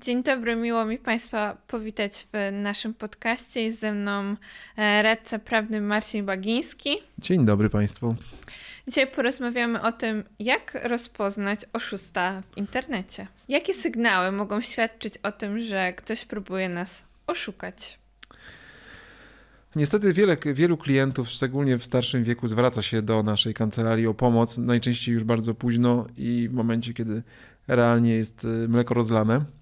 Dzień dobry, miło mi Państwa powitać w naszym podcaście. Jest ze mną e, radca prawny Marcin Bagiński. Dzień dobry Państwu. Dzisiaj porozmawiamy o tym, jak rozpoznać oszusta w internecie. Jakie sygnały mogą świadczyć o tym, że ktoś próbuje nas oszukać? Niestety wiele, wielu klientów, szczególnie w starszym wieku, zwraca się do naszej kancelarii o pomoc, najczęściej już bardzo późno i w momencie, kiedy realnie jest y, mleko rozlane.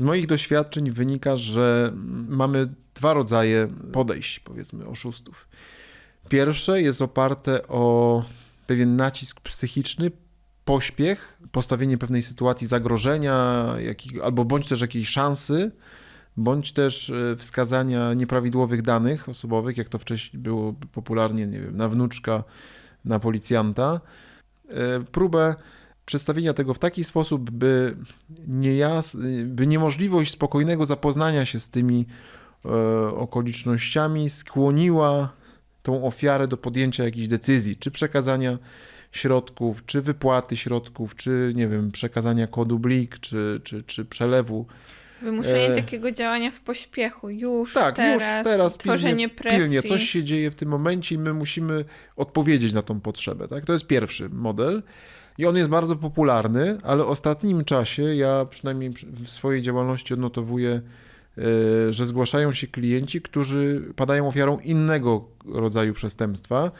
Z moich doświadczeń wynika, że mamy dwa rodzaje podejść, powiedzmy, oszustów. Pierwsze jest oparte o pewien nacisk psychiczny, pośpiech, postawienie pewnej sytuacji zagrożenia, albo bądź też jakiejś szansy, bądź też e, wskazania nieprawidłowych danych osobowych, jak to wcześniej było popularnie, nie wiem, na wnuczka, na policjanta. E, próbę przedstawienia tego w taki sposób, by, niejas, by niemożliwość spokojnego zapoznania się z tymi e, okolicznościami skłoniła tą ofiarę do podjęcia jakiejś decyzji, czy przekazania środków, czy wypłaty środków, czy nie wiem, przekazania kodu blik, czy, czy, czy przelewu. Wymuszenie e... takiego działania w pośpiechu, już tak, teraz, już teraz tworzenie pilnie, presji. Pilnie, coś się dzieje w tym momencie i my musimy odpowiedzieć na tą potrzebę. Tak? To jest pierwszy model. I on jest bardzo popularny, ale w ostatnim czasie ja przynajmniej w swojej działalności odnotowuję, e, że zgłaszają się klienci, którzy padają ofiarą innego rodzaju przestępstwa,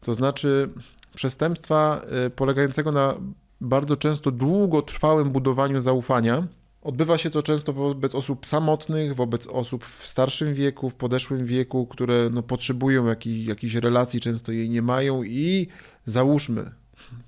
to znaczy przestępstwa e, polegającego na bardzo często długotrwałym budowaniu zaufania. Odbywa się to często wobec osób samotnych, wobec osób w starszym wieku, w podeszłym wieku, które no, potrzebują jakiej, jakiejś relacji, często jej nie mają i załóżmy,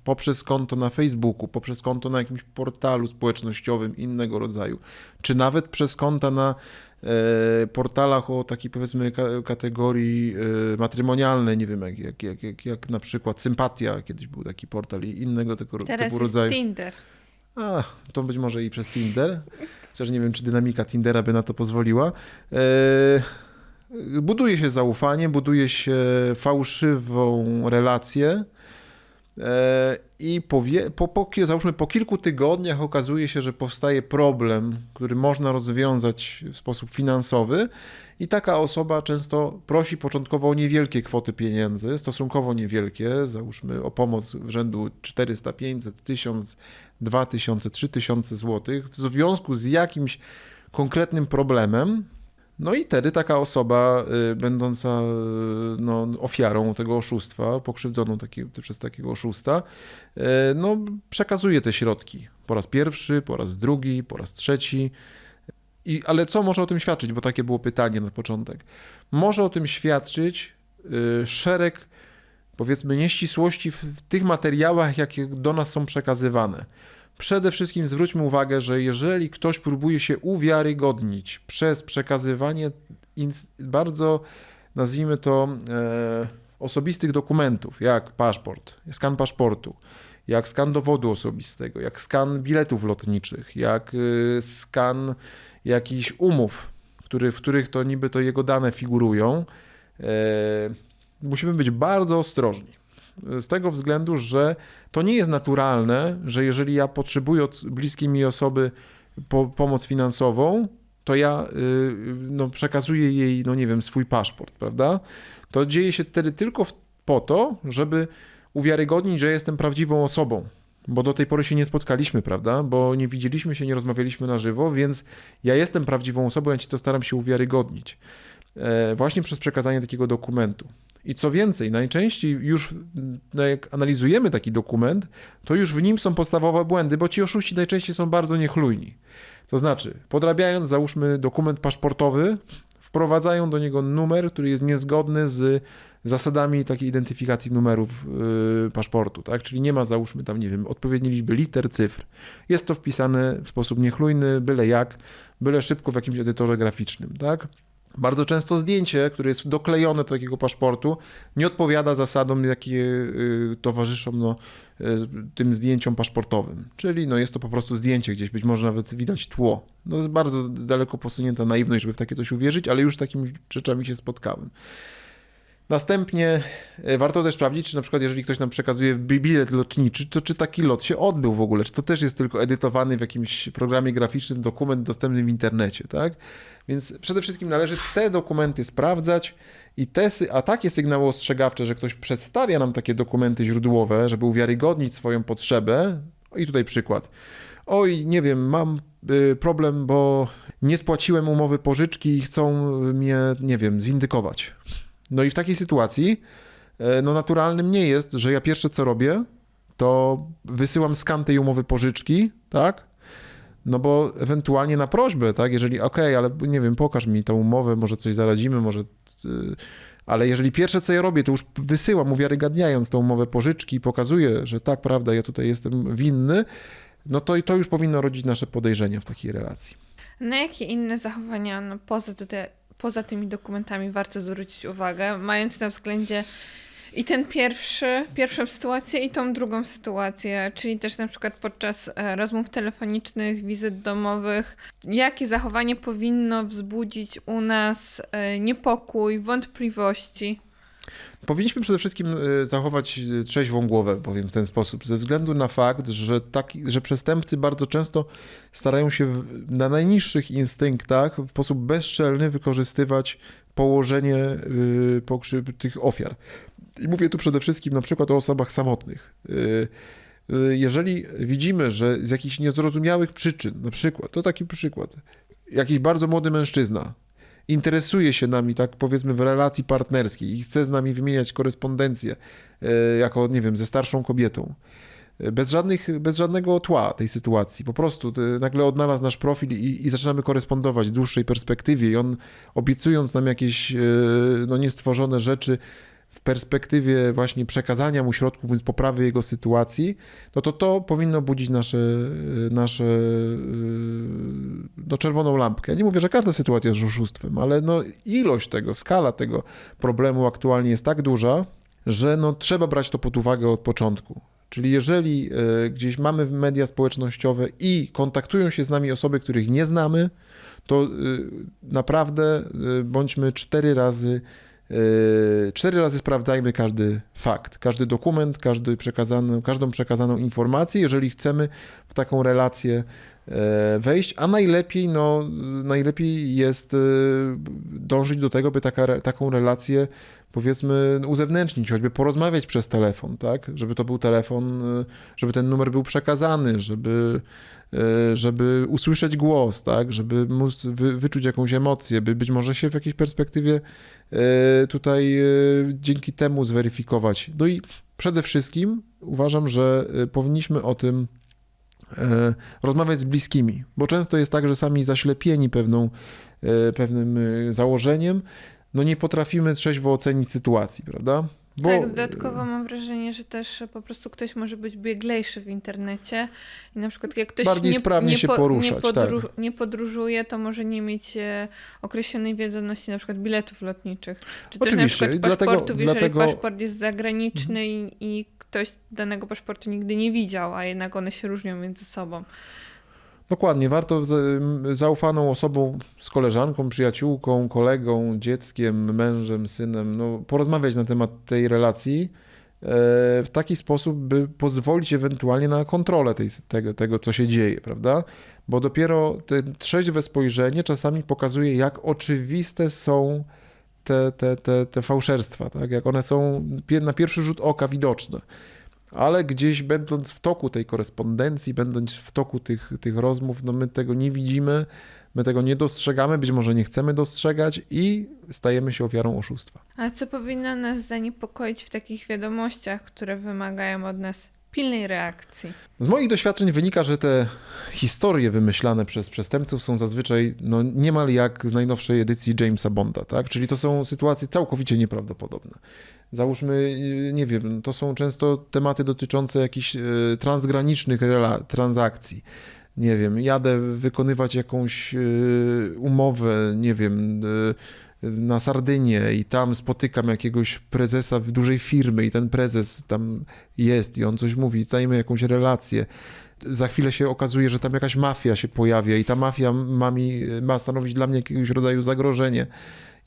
poprzez konto na Facebooku, poprzez konto na jakimś portalu społecznościowym innego rodzaju, czy nawet przez konta na e, portalach o takiej powiedzmy kategorii e, matrymonialnej, nie wiem, jak, jak, jak, jak, jak na przykład Sympatia, kiedyś był taki portal i innego tego Teraz typu rodzaju. Tinder. A, to być może i przez Tinder, chociaż nie wiem, czy dynamika Tindera by na to pozwoliła. E, buduje się zaufanie, buduje się fałszywą relację, I po, po, po, załóżmy po kilku tygodniach okazuje się, że powstaje problem, który można rozwiązać w sposób finansowy, i taka osoba często prosi początkowo o niewielkie kwoty pieniędzy, stosunkowo niewielkie, załóżmy o pomoc w rzędu 400, 500, 1000, 2000, 3000 zł, w związku z jakimś konkretnym problemem, no i wtedy taka osoba y, będąca y, no, ofiarą tego oszustwa, pokrzywdzoną taki, przez takiego oszusta, y, no, przekazuje te środki po raz pierwszy, po raz drugi, po raz trzeci. I, ale co może o tym świadczyć? Bo takie było pytanie na początek. Może o tym świadczyć szereg, powiedzmy, nieścisłości w, w tych materiałach, jakie do nas są przekazywane. Przede wszystkim zwróćmy uwagę, że jeżeli ktoś próbuje się uwiarygodnić przez przekazywanie bardzo, nazwijmy to, e, osobistych dokumentów, jak paszport, skan paszportu, jak skan dowodu osobistego, jak skan biletów lotniczych, jak e, skan jakichś umów, który, w których to niby to jego dane figurują, e, musimy być bardzo ostrożni z tego względu, że to nie jest naturalne, że jeżeli ja potrzebuję od bliskiej mi osoby po, pomoc finansową, to ja y, no, przekazuję jej, no nie wiem, swój paszport, prawda? To dzieje się wtedy tylko po to, żeby uwiarygodnić, że jestem prawdziwą osobą. Bo do tej pory się nie spotkaliśmy, prawda? Bo nie widzieliśmy się, nie rozmawialiśmy na żywo, więc ja jestem prawdziwą osobą, ja ci to staram się uwiarygodnić. E, właśnie przez przekazanie takiego dokumentu. I co więcej, najczęściej już no jak analizujemy taki dokument, to już w nim są podstawowe błędy, bo ci oszuści najczęściej są bardzo niechlujni. To znaczy, podrabiając, załóżmy dokument paszportowy, wprowadzają do niego numer, który jest niezgodny z zasadami takiej identyfikacji numerów yy, paszportu, tak? Czyli nie ma, załóżmy tam, nie wiem, odpowiedniej liczby liter, cyfr. Jest to wpisane w sposób niechlujny, byle jak, byle szybko w jakimś edytorze graficznym, tak? Bardzo często zdjęcie, które jest doklejone do takiego paszportu, nie odpowiada zasadom, jakie y, towarzyszą no, y, tym zdjęciom paszportowym. Czyli no, jest to po prostu zdjęcie gdzieś, być może nawet widać tło. No, jest bardzo daleko posunięta naiwność, żeby w takie coś uwierzyć, ale już z takimi rzeczami się spotkałem. Następnie e, warto też sprawdzić, czy na przykład jeżeli ktoś nam przekazuje bilet lotniczy, to czy taki lot się odbył w ogóle, czy to też jest tylko edytowany w jakimś programie graficznym dokument dostępny w internecie, tak? Więc przede wszystkim należy te dokumenty sprawdzać i te, a takie sygnały ostrzegawcze, że ktoś przedstawia nam takie dokumenty źródłowe, żeby uwiarygodnić swoją potrzebę, i tutaj przykład. Oj, nie wiem, mam y, problem, bo nie spłaciłem umowy pożyczki i chcą mnie, nie wiem, zwindykować. No i w takiej sytuacji, e, no naturalnym nie jest, że ja pierwsze co robię, to wysyłam skan tej umowy pożyczki, tak? No bo ewentualnie na prośbę, tak? Jeżeli, okej, okay, ale nie wiem, pokaż mi tą umowę, może coś zaradzimy, może... Yy, ale jeżeli pierwsze co ja robię, to już wysyłam, uwiarygadniając tą umowę pożyczki i pokazuję, że tak, prawda, ja tutaj jestem winny, no to, to już powinno rodzić nasze podejrzenia w takiej relacji. Na jakie inne zachowania no, poza, poza tymi dokumentami warto zwrócić uwagę, mając na względzie i ten pierwszy, pierwszą sytuację i tą drugą sytuację, czyli też na przykład podczas e, rozmów telefonicznych, wizyt domowych, jakie zachowanie powinno wzbudzić u nas e, niepokój, wątpliwości. Powinniśmy przede wszystkim e, zachować trzeźwą głowę, powiem w ten sposób, ze względu na fakt, że, taki, że przestępcy bardzo często starają się na najniższych instynktach w sposób bezczelny wykorzystywać położenie tych ofiar. I mówię tu przede wszystkim na przykład o osobach samotnych. Y, y, jeżeli widzimy, że z jakichś niezrozumiałych przyczyn, na przykład, to taki przykład, jakiś bardzo młody mężczyzna interesuje się nami, tak powiedzmy, w relacji partnerskiej i chce z nami wymieniać korespondencję y, jako, nie wiem, ze starszą kobietą, bez, żadnych, bez żadnego tła tej sytuacji. Po prostu nagle odnalazł nasz profil i, i zaczynamy korespondować w dłuższej perspektywie i on obiecując nam jakieś no, niestworzone rzeczy, w perspektywie właśnie przekazania mu środków, więc poprawy jego sytuacji, no to to powinno budzić nasze, nasze no, czerwoną lampkę. Ja nie mówię, że każda sytuacja jest oszustwem, ale no, ilość tego, skala tego problemu aktualnie jest tak duża, że no, trzeba brać to pod uwagę od początku. Czyli jeżeli e, gdzieś mamy media społecznościowe i kontaktują się z nami osoby, których nie znamy, to e, naprawdę e, bądźmy cztery razy cztery razy sprawdzajmy każdy fakt, każdy dokument, każdy przekazaną, każdą przekazaną informację, jeżeli chcemy w taką relację yy, wejść, a najlepiej, no, najlepiej jest yy, dążyć do tego, by taka, taką relację powiedzmy uzewnętrznić, choćby porozmawiać przez telefon, tak? Żeby to był telefon, żeby ten numer był przekazany, żeby E, żeby usłyszeć głos, tak, żeby móc wy, wyczuć jakąś emocję, by być może się w jakiejś perspektywie e, tutaj e, dzięki temu zweryfikować. No i przede wszystkim uważam, że powinniśmy o tym rozmawiać z bliskimi, bo często jest tak, że sami zaślepieni pewną, pewnym założeniem, no nie potrafimy trzeźwo ocenić sytuacji, prawda? Bo... Tak, dodatkowo mam wrażenie, że też po prostu ktoś może być bieglejszy w internecie i na przykład jak ktoś Bardziej nie, sprawnie nie, się poruszać, nie, podróż, tak. nie podróżuje, to może nie mieć e, określonej wiedzoności na przykład biletów lotniczych. Czy Oczywiście. też na przykład paszportów, dlatego, jeżeli dlatego... paszport jest zagraniczny mhm. i, i ktoś danego paszportu nigdy nie widział, a jednak one się różnią między sobą. Dokładnie, warto zaufaną osobą, z koleżanką, przyjaciółką, kolegą, dzieckiem, mężem, synem, no, porozmawiać na temat tej relacji e, w taki sposób, by pozwolić ewentualnie na kontrolę tej, tego, tego, co się dzieje, prawda? Bo dopiero te trzeźwe spojrzenie czasami pokazuje, jak oczywiste są te, te, te, te fałszerstwa, tak? jak one są na pierwszy rzut oka widoczne ale gdzieś będąc w toku tej korespondencji, będąc w toku tych, tych rozmów, no my tego nie widzimy, my tego nie dostrzegamy, być może nie chcemy dostrzegać i stajemy się ofiarą oszustwa. A co powinno nas zaniepokoić w takich wiadomościach, które wymagają od nas pilnej reakcji. Z moich doświadczeń wynika, że te historie wymyślane przez przestępców są zazwyczaj no, niemal jak z najnowszej edycji Jamesa Bonda, tak? Czyli to są sytuacje całkowicie nieprawdopodobne. Załóżmy, nie wiem, to są często tematy dotyczące jakichś e, transgranicznych transakcji. Nie wiem, jadę wykonywać jakąś e, umowę, nie wiem, na Sardynię i tam spotykam jakiegoś prezesa w dużej firmy i ten prezes tam jest i on coś mówi, dajmy jakąś relację. za chwilę się okazuje, że tam jakaś mafia się pojawia i ta mafia ma, mi, ma stanowić dla mnie jakiegoś rodzaju zagrożenie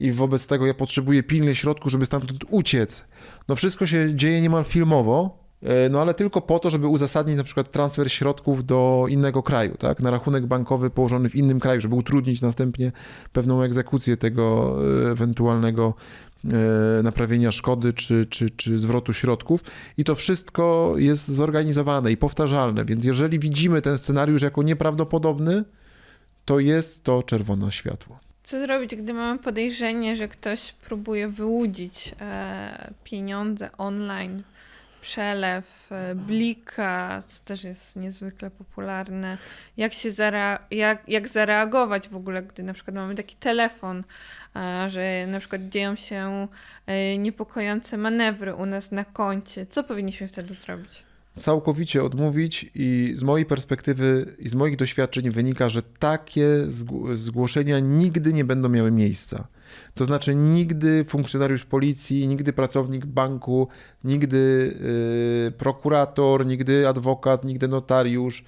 i wobec tego ja potrzebuję pilnych środków, żeby stamtąd uciec. No wszystko się dzieje niemal filmowo, no ale tylko po to, żeby uzasadnić na przykład transfer środków do innego kraju, tak, na rachunek bankowy położony w innym kraju, żeby utrudnić następnie pewną egzekucję tego e, ewentualnego e, naprawienia szkody czy, czy, czy zwrotu środków. I to wszystko jest zorganizowane i powtarzalne, więc jeżeli widzimy ten scenariusz jako nieprawdopodobny, to jest to czerwone światło. Co zrobić, gdy mamy podejrzenie, że ktoś próbuje wyłudzić e, pieniądze online, przelew, e, blika, co też jest niezwykle popularne. Jak się zarea- jak, jak zareagować w ogóle, gdy na przykład mamy taki telefon, e, że na przykład dzieją się e, niepokojące manewry u nas na koncie. Co powinniśmy wtedy zrobić? całkowicie odmówić i z mojej perspektywy i z moich doświadczeń wynika, że takie zgł- zgłoszenia nigdy nie będą miały miejsca. To znaczy nigdy funkcjonariusz policji, nigdy pracownik banku, nigdy y, prokurator, nigdy adwokat, nigdy notariusz,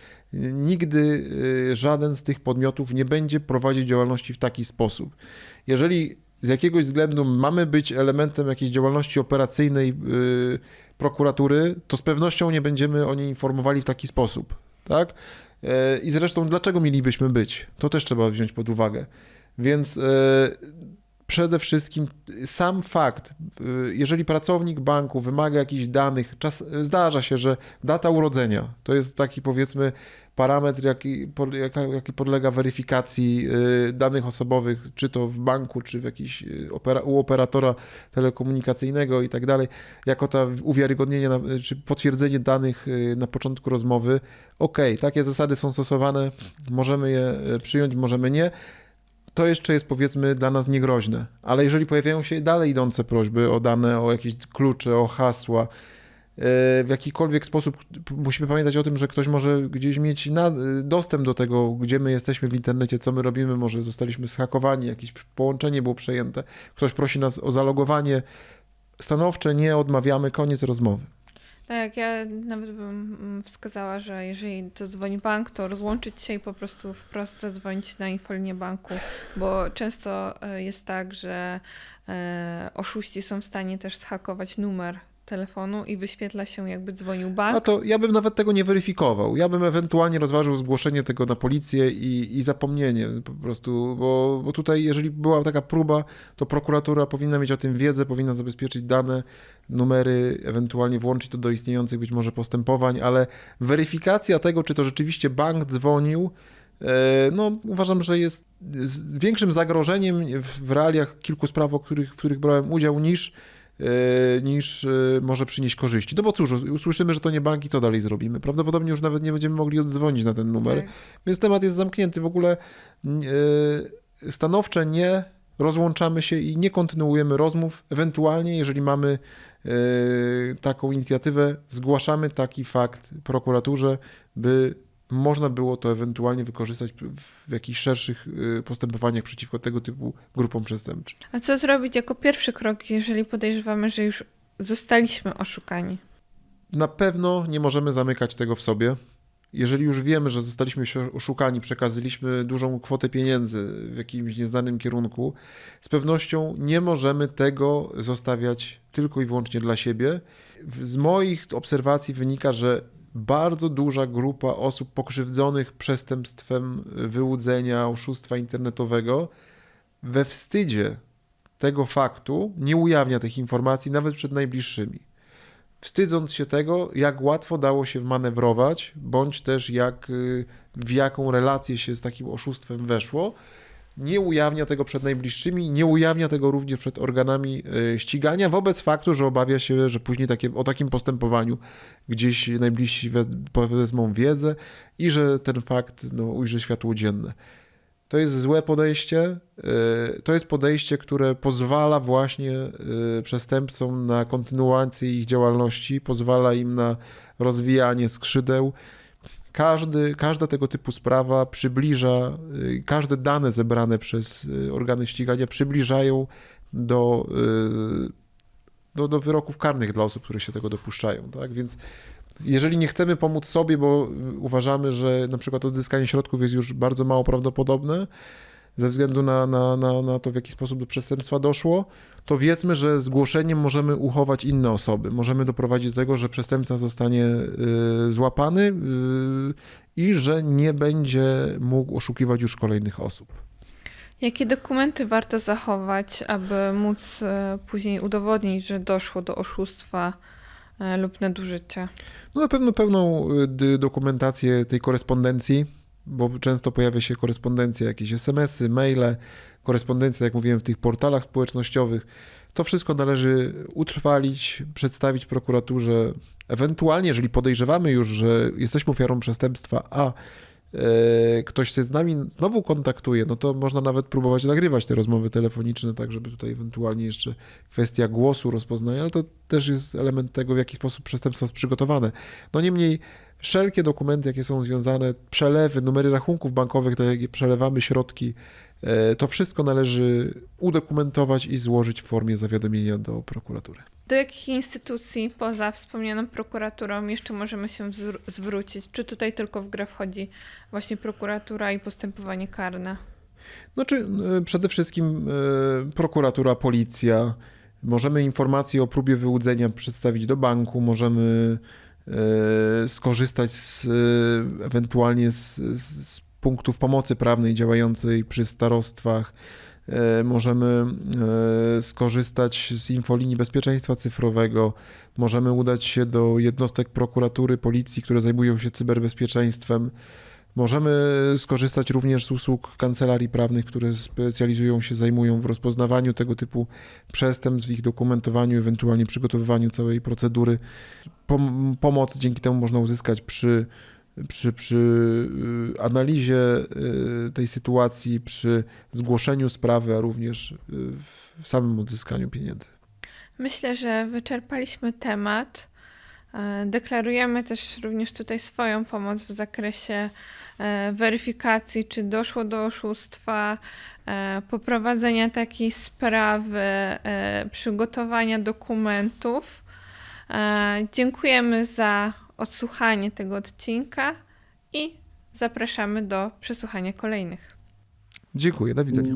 nigdy y, żaden z tych podmiotów nie będzie prowadził działalności w taki sposób. Jeżeli z jakiegoś względu mamy być elementem jakiejś działalności operacyjnej, y, prokuratury, to z pewnością nie będziemy o niej informowali w taki sposób, tak? E, I zresztą dlaczego mielibyśmy być? To też trzeba wziąć pod uwagę. Więc e, przede wszystkim sam fakt, e, jeżeli pracownik banku wymaga jakichś danych, czas, zdarza się, że data urodzenia to jest taki powiedzmy parametr, jaki, jaki podlega weryfikacji danych osobowych, czy to w banku, czy w jakiś opera, u operatora telekomunikacyjnego i tak dalej, jako to uwiarygodnienie, czy potwierdzenie danych na początku rozmowy. Ok, takie zasady są stosowane, możemy je przyjąć, możemy nie to jeszcze jest powiedzmy dla nas niegroźne. Ale jeżeli pojawiają się dalej idące prośby o dane, o jakieś klucze, o hasła, e, w jakikolwiek sposób musimy pamiętać o tym, że ktoś może gdzieś mieć na, dostęp do tego, gdzie my jesteśmy w internecie, co my robimy, może zostaliśmy zhakowani, jakieś połączenie było przejęte, ktoś prosi nas o zalogowanie. Stanowcze nie odmawiamy, koniec rozmowy. Tak, ja nawet bym mm, wskazała, że jeżeli to dzwoni bank, to rozłączyć się i po prostu wprost zadzwonić na infolinię banku, bo często e, jest tak, że e, oszuści są w stanie też zhakować numer telefonu i wyświetla się jakby dzwonił bank. A to ja bym nawet tego nie weryfikował. Ja bym ewentualnie rozważył zgłoszenie tego na policję i, i zapomnienie po prostu, bo, bo tutaj jeżeli była taka próba, to prokuratura powinna mieć o tym wiedzę, powinna zabezpieczyć dane, numery, ewentualnie włączyć to do istniejących być może postępowań, ale weryfikacja tego, czy to rzeczywiście bank dzwonił, e, no, uważam, że jest większym zagrożeniem w realiach kilku spraw, których, w których brałem udział, niż niż e, może przynieść korzyści. No bo cóż, usłyszymy, że to nie banki, co dalej zrobimy? Prawdopodobnie już nawet nie będziemy mogli odzwonić na ten numer, tak. więc temat jest zamknięty. W ogóle e, stanowcze nie rozłączamy się i nie kontynuujemy rozmów. Ewentualnie, jeżeli mamy taką inicjatywę, zgłaszamy taki fakt prokuraturze, by można było to ewentualnie wykorzystać w jakichś szerszych y, postępowaniach przeciwko tego typu grupom przestępczym. A co zrobić jako pierwszy krok, jeżeli podejrzewamy, że już zostaliśmy oszukani? Na pewno nie możemy zamykać tego w sobie. Jeżeli już wiemy, że zostaliśmy oszukani, przekazaliśmy dużą kwotę pieniędzy w jakimś nieznanym kierunku, z pewnością nie możemy tego zostawiać tylko i wyłącznie dla siebie. Z moich obserwacji wynika, że bardzo duża grupa osób pokrzywdzonych przestępstwem wyłudzenia, oszustwa internetowego we wstydzie tego faktu nie ujawnia tych informacji nawet przed najbliższymi. Wstydząc się tego, jak łatwo dało się manewrować, bądź też jak, y, w jaką relację się z takim oszustwem weszło, nie ujawnia tego przed najbliższymi, nie ujawnia tego również przed organami e, ścigania, wobec faktu, że obawia się, że później takie, o takim postępowaniu gdzieś najbliżsi wezmą wiedzę i że ten fakt no, ujrzy światło dzienne. To jest złe podejście. E, to jest podejście, które pozwala właśnie e, przestępcom na kontynuację ich działalności, pozwala im na rozwijanie skrzydeł każdy, każda tego typu sprawa przybliża, y, każde dane zebrane przez y, organy ścigania przybliżają do, y, do, do wyroków karnych dla osób, które się tego dopuszczają. Tak? Więc Jeżeli nie chcemy pomóc sobie, bo uważamy, że na przykład odzyskanie środków jest już bardzo mało prawdopodobne, ze względu na, na, na, na to, w jaki sposób do przestępstwa doszło, to wiedzmy, że zgłoszeniem możemy uchować inne osoby. Możemy doprowadzić do tego, że przestępca zostanie y, złapany y, i że nie będzie mógł oszukiwać już kolejnych osób. Jakie dokumenty warto zachować, aby móc e, później udowodnić, że doszło do oszustwa e, lub nadużycia? No na pewno pełną y, dokumentację tej korespondencji, bo często pojawia się korespondencja, jakieś SMS-y, maile, korespondencja, jak mówiłem, w tych portalach społecznościowych. To wszystko należy utrwalić, przedstawić prokuraturze. Ewentualnie, jeżeli podejrzewamy już, że jesteśmy ofiarą przestępstwa, a e, ktoś się z nami znowu kontaktuje, no to można nawet próbować nagrywać te rozmowy telefoniczne, tak żeby tutaj ewentualnie jeszcze kwestia głosu, rozpoznania, ale to też jest element tego, w jaki sposób przestępstwo jest przygotowane. No niemniej wszelkie dokumenty, jakie są związane, przelewy, numery rachunków bankowych, tak jak przelewamy środki, e, to wszystko należy udokumentować i złożyć w formie zawiadomienia do prokuratury. Do jakich instytucji poza wspomnianą prokuraturą jeszcze możemy się zwrócić? Czy tutaj tylko w grę wchodzi właśnie prokuratura i postępowanie karne? Znaczy, e, przede wszystkim e, prokuratura, policja. Możemy informacje o próbie wyłudzenia przedstawić do banku, możemy skorzystać z, e, ewentualnie z, z, punktów pomocy prawnej działającej przy starostwach. E, Możemy e, skorzystać z infolinii bezpieczeństwa cyfrowego. Możemy udać się do jednostek prokuratury, policji, które zajmują się cyberbezpieczeństwem. Możemy skorzystać również z usług kancelarii prawnych, które specjalizują się, zajmują w rozpoznawaniu tego typu przestępstw, ich dokumentowaniu, ewentualnie przygotowywaniu całej procedury. Pom- pomoc dzięki temu można uzyskać przy, przy, przy y, analizie y, tej sytuacji, przy zgłoszeniu sprawy, a również y, w samym odzyskaniu pieniędzy. Myślę, że wyczerpaliśmy temat. E, Deklarujemy też również tutaj swoją pomoc w zakresie e, weryfikacji, czy doszło do oszustwa, e, poprowadzenia takiej sprawy, przygotowania dokumentów. Dziękujemy za odsłuchanie tego odcinka i zapraszamy do przesłuchania kolejnych. Dziękuję, do widzenia.